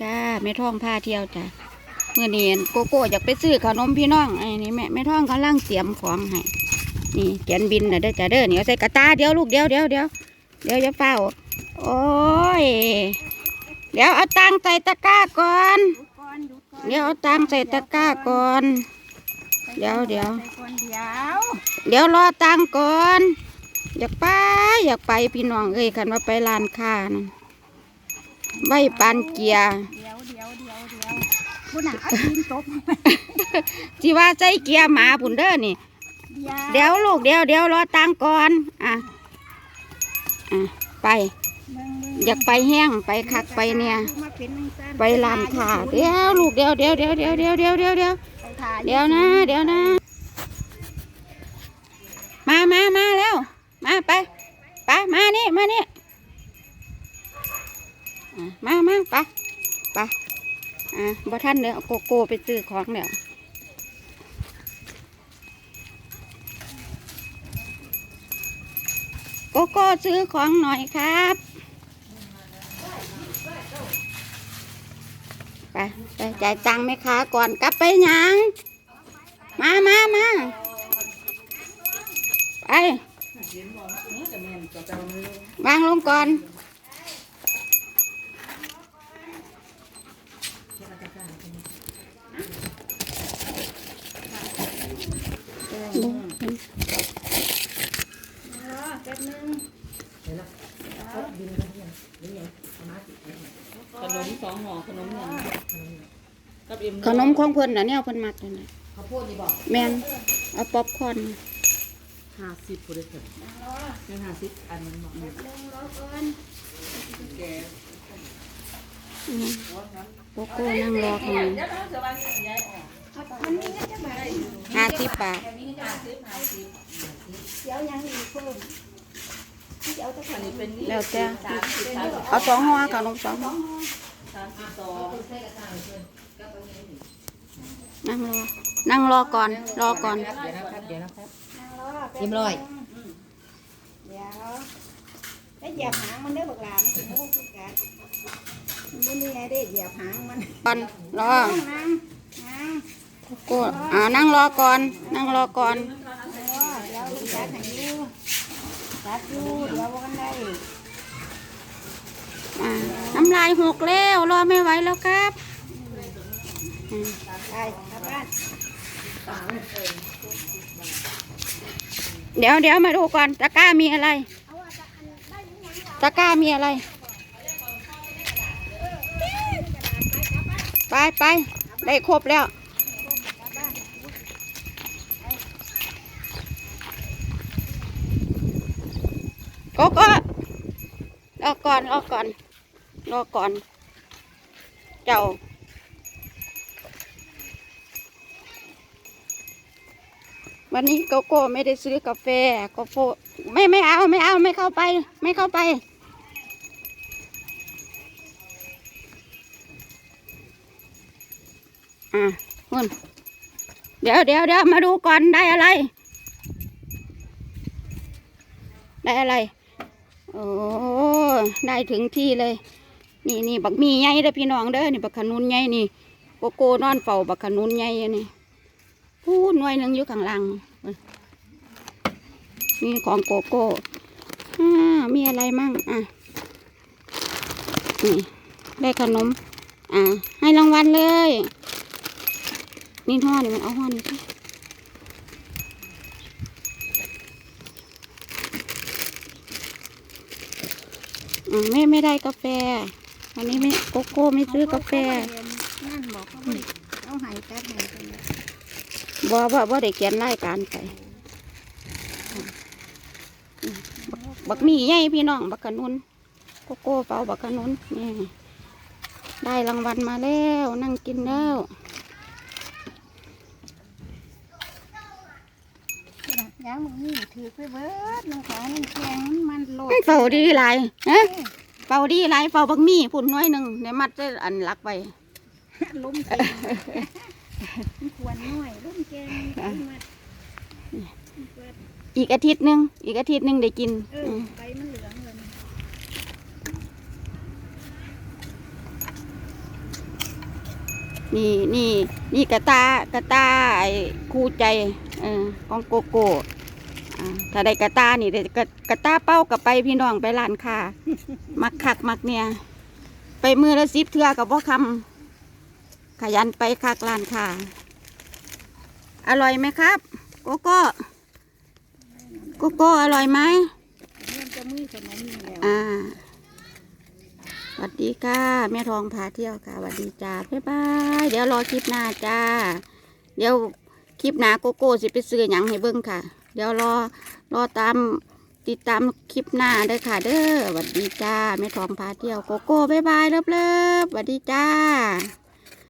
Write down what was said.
ค่ะแม่ท่องพาเที่ยวจ้ะเมื่อนี้โกโก้อยากไปซื้อขนมพี่น้องไอ้นี่แม่แม่ท่องกำลังเตรียมของให้นี่เขียนบินนะเด้อจ้ะเด้อเหนียวใส่กระตาเดี๋ยวลูกเดี๋ยวเดี๋ยวเดี๋ยวเดี๋ยวอย่าเฝ้าโอ้ยเดี๋ยวเอาตังค์ใส่ตะกร้าก่อนหยุดก่อนหยุดก่อนเดี๋ยวเอาตังค์ใส่ตะกร้าก่อน เดี๋ยวเดี๋ยวใส่ก่อนเดี๋ยวเดี๋ยวรอตังค์ก่อน อยากไปอยากไปพี่น้องเอ้ยคันว่าไปร้านค้านั่น ใบปานเกียร์เดี๋ยวเดี๋ยวเดี๋ยวเดี๋ยวบุญหนาเอาดินตบที่ว่าใส่เกียร์หมาผุนเด้อนี่เดี๋ยวเดี๋ยวลูกเดี๋ยวเดี๋ยวรอตังค์ก่อน อะ อะ ไปเบิ่งเบิ่งอยากไปแห้งไปคักไปเนี่ยมาเป็นจังซั่นไปร้านค้าเดี๋ยวลูกเดี๋ยวเดี๋ยวเดี๋ยวเดี๋ยวเดี๋ยวเดี๋ยวเดี๋ยวเดี๋ยวไปถ่าเดี๋ยวนะ เดี๋ยวนะ มามามาแล้ว มาไป ไป มานี่ มานี่อะ มามาไปไปอะบ่ท่านเด้อเอาโกโก้ไปซื้อของเดี๋ยวโกโก้ซื้อของหน่อยครับ ไปไปจ่ายตังค์แม่ค้าก่อนกลับไปยัง มามามาไปวางลงก่อน แป๊บนึงขนมสองห่อขนมหนึ่งกับเอ็มขนมของเพิ่นน่ะเนี่ยเพิ่นมักนั่นน่ะข้าวโพดนี่บอกแม่นเอาป๊อปคอร์นห้าสิบพุทธเถิดเงินห้าสิบอันนึงบอกหนึ่งลงรอก่อนอืมโกโก้นั่งรอข้างในมันมีเงินจะบาทห้าสิบบาทเดี๋ยวยังอีกเพิ่ม เดี๋ยวจะขอนี้เป็นแล้วแต่เอาสองห่อขนมสองห่อสามสิบสองนั่งรอ นั่งรอก่อน รอก่อน เดี๋ยวนะครับเดี๋ยวนะครับนั่งรอแป๊บเรียบร้อย เดี๋ยวไปเหยียบหางมันเด้อบักหลามันสิโม่คือกันมันบ่มีไงได้เหยียบหางมันก่อนรอ นั่งนั่งนั่งโกโก้อ่านั่งรอก่อน นั่งรอก่อนเดี๋ยวลูกจัดให้ อยู่จัดอยู่เดี๋ยวบ่กันได้อ่าน้ำลายหกแล้วรอไม่ไหวแล้วครับไปกลับบ้านเดี๋ยวเดี๋ยวมาดูก่อนตะกร้ามีอะไรตะกร้ามีอะไร ไปไปได้ครบแล้ว กโก้รอก่อนรอก่อนรอก่อน เจ้า วันนี้โกโก้ไม่ได้ซื้อกาแฟโกโก้ไม่ไม่เอาไม่เอาไม่เข้าไป ไม่เข้าไปอะคุณเดี๋ยวเดี๋ยวเดี๋ยวมาดูก่อนได้อะไร ได้อะไร อ้ได้ถึงที่เลย นี่นี่บักมีใหญ่เด้อพี่น้องเด้อนี่บักขนุนใหญ่นี่โกโก้นอนเฝ้าบักขนุนใหญ่นี่พูดหน่วยหนึ่งอยู่ข้างล่างนี่ของโกโก้อ่ามีอะไรมั่งอะนี่ได้ขนม อ่าให้รางวัลเลย นี่ห่อนี่มันเอาห่อนี่สิอืม ไม่ไม่ได้กาแฟ วันนี้ไม่โกโก้ไม่ซื้อกาแฟนั่นบอกเขาบ่ได้เอาใหายจัดให้กันเลยบ่บ่บ่ได้เขียนรายการไปบักบักมีใหญ่พี่น้องบักขนุนโกโก้เฝ้าบักขนุนนี่ได้รางวัลมาแล้วนั่งกินแล้ว ยางมึงนี่ถือไปเบิดน้องขอนี่แข็งมันโลดเฝ้าดีหลายฮะเฝ้าดีหลายเฝ้าบักมีพุ่นน้อยหนึ่งในมัดได้อันลักไปล้มเต็มมันควรน้อยล้มแกงล้มมัดอีกอาทิตย์หนึ่งอีกอาทิตย์หนึ่งได้กินเอออืมใบมันเหลืองเลยนี่นี่นี่กระตากระตาไอ้คู่ใจเออของโกโก้อ่า ถ้าได้กระตานี่เดี๋ยวกระกระตาเป้ากับไปพี่น้องไปร้านค้ามักคักมักเนี่ย ไปมือละสิบเทือกับพ่คำขยันไปคักร้านค้าอร่อยไหมครับ โกโก้โกโก้อร่อยไหมมันจะมือขนมนี่แล้วอ่าสวัสดีค่ะแม่ทองพาเที่ยวค่ะสวัสดีจ้าบ๊ายบายเดี๋ยวรอคลิปหน้าจ้า เดี๋ยวคลิปหน้าโกโก้สิไปซื้อหยังให้เบิ่งค่ะ เดี๋ยวรอรอตามติดตามคลิปหน้าเด้ค่ะ เด้อสวัสดีจ้าแม่ทองพาเที่ยวโกโก้บายบายเลิบเลิบสวัสดีจ้า